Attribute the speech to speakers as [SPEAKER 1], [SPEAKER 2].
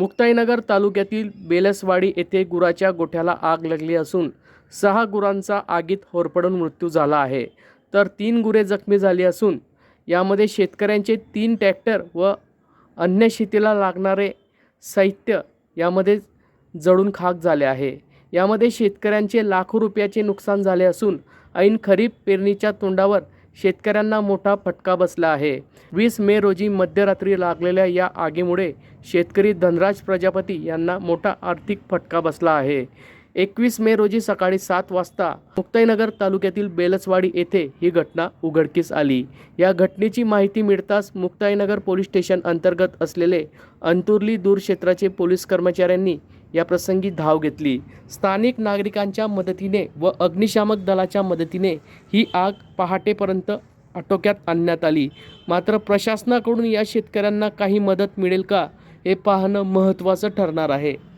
[SPEAKER 1] मुक्ताईनगर तालुक्यातील बेलसवाडी येथे गुराच्या गोठ्याला आग लागली असून सहा गुरांचा आगीत होरपडून मृत्यू झाला आहे. तर तीन गुरे जखमी झाली असून यामध्ये शेतकऱ्यांचे तीन ट्रॅक्टर व अन्य शेतीला लागणारे साहित्य यामध्ये जळून खाक झाले आहे. यामध्ये शेतकऱ्यांचे लाखो रुपयाचे नुकसान झाले असून ऐन खरीप पेरणीच्या तोंडावर शेतकऱ्यांना मोठा फटका बसला आहे. वीस मे रोजी मध्यरात्री लागलेल्या या आगीमुळे शेतकरी धनराज प्रजापती यांना मोठा आर्थिक फटका बसला आहे. एकवीस मे रोजी सकाळी सात वाजता मुक्ताईनगर तालुक्यातील बेलसवाडी येथे ही घटना उघडकीस आली. या घटनेची माहिती मिळताच मुक्ताईनगर पोलीस स्टेशन अंतर्गत असलेले अंतुर्ली दूर क्षेत्राचे पोलीस कर्मचाऱ्यांनी या प्रसंगी धाव घेतली. स्थानिक नागरिकांच्या मदतीने व अग्निशामक दलाच्या मदतीने ही आग पहाटेपर्यंत आटोक्यात आणण्यात आली. मात्र प्रशासनाकडून या शेतकऱ्यांना काही मदत मिळेल का हे पाहणं महत्त्वाचं ठरणार आहे.